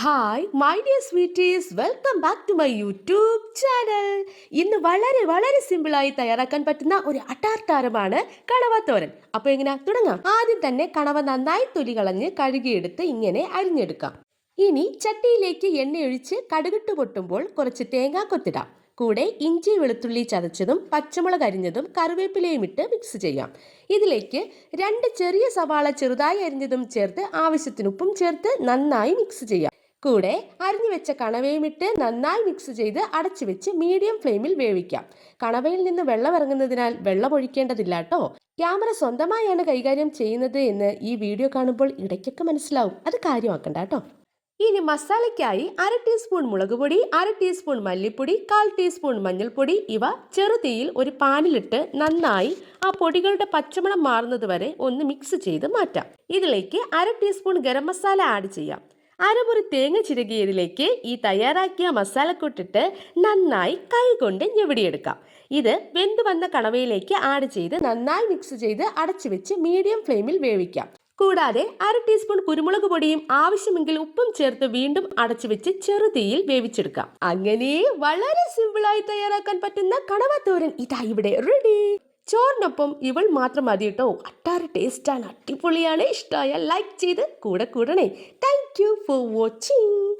Hi my dear sweeties welcome back to my YouTube channel ഇന്ന് വളരെ വളരെ സിമ്പിളായി തയ്യാറാക്കാൻ പറ്റുന്ന ഒരു അട്ടാർട്ടാരമാണ് കണവത്തോരൻ. അപ്പോൾ എങ്ങനെ? തുടങ്ങാം. ആദ്യം തന്നെ കണവ നന്നായി തൊലി കളഞ്ഞ് കഴുകിയെടുത്ത് ഇങ്ങനെ അരിഞ്ഞെടുക്കാം. ഇനി ചട്ടിയിലേക്ക് എണ്ണയൊഴിച്ച് കടുകിട്ട് പൊട്ടുമ്പോൾ കുറച്ച് തേങ്ങാ കൊത്തിടാം. കൂടെ ഇഞ്ചി വെളുത്തുള്ളി ചതച്ചതും പച്ചമുളക് അരിഞ്ഞതും കറിവേപ്പിലയും ഇട്ട് മിക്സ് ചെയ്യാം. ഇതിലേക്ക് രണ്ട് ചെറിയ സവാള ചെറുതായി അരിഞ്ഞതും ചേർത്ത് ആവശ്യത്തിന് ഉപ്പും ചേർത്ത് നന്നായി മിക്സ് ചെയ്യാം. കൂടെ അരിഞ്ഞു വെച്ച കണവയും ഇട്ട് നന്നായി മിക്സ് ചെയ്ത് അടച്ചു വെച്ച് മീഡിയം ഫ്ലെയിമിൽ വേവിക്കാം. കണവയിൽ നിന്ന് വെള്ളം ഇറങ്ങുന്നതിനാൽ വെള്ളം ഒഴിക്കേണ്ടതില്ല കേട്ടോ ക്യാമറ സ്വന്തമായാണ് കൈകാര്യം ചെയ്യുന്നത് എന്ന് ഈ വീഡിയോ കാണുമ്പോൾ ഇടയ്ക്കൊക്കെ മനസ്സിലാവും. അത് കാര്യമാക്കണ്ട കേട്ടോ ഇനി മസാലയ്ക്കായി അര ടീസ്പൂൺ മുളക് പൊടി അര ടീസ്പൂൺ മല്ലിപ്പൊടി കാൽ ടീസ്പൂൺ മഞ്ഞൾപ്പൊടി ഇവ ചെറുതീയിൽ ഒരു പാനിലിട്ട് നന്നായി ആ പൊടികളുടെ പച്ചമണം മാറുന്നത് വരെ ഒന്ന് മിക്സ് ചെയ്ത് മാറ്റാം. ഇതിലേക്ക് അര ടീസ്പൂൺ ഗരം മസാല ആഡ് ചെയ്യാം. അരമുറി തേങ്ങ ചിരകിയതിലേക്ക് ഈ തയ്യാറാക്കിയ മസാലക്കൂട്ടിട്ട് നന്നായി കൈകൊണ്ട് ഞെവിടിയെടുക്കാം. ഇത് വെന്ത് വന്ന കണവയിലേക്ക് ആഡ് ചെയ്ത് നന്നായി മിക്സ് ചെയ്ത് അടച്ചു വെച്ച് മീഡിയം ഫ്ലെയിമിൽ വേവിക്കാം. കൂടാതെ അര ടീസ്പൂൺ കുരുമുളക് പൊടിയും ആവശ്യമെങ്കിൽ ഉപ്പും ചേർത്ത് വീണ്ടും അടച്ചു വെച്ച് ചെറുതീയിൽ വേവിച്ചെടുക്കാം. അങ്ങനെ വളരെ സിമ്പിളായി തയ്യാറാക്കാൻ പറ്റുന്ന കണവത്തോരൻ ഇതാ ഇവിടെ റെഡി ചോറിനൊപ്പം ഇവൾ മാത്രം മതി കേട്ടോ അട്ടാറ് ടേസ്റ്റാണ് അടിപൊളിയാണ്. ഇഷ്ടമായ ലൈക്ക് ചെയ്ത് കൂടെ കൂടണേ. Thank for watching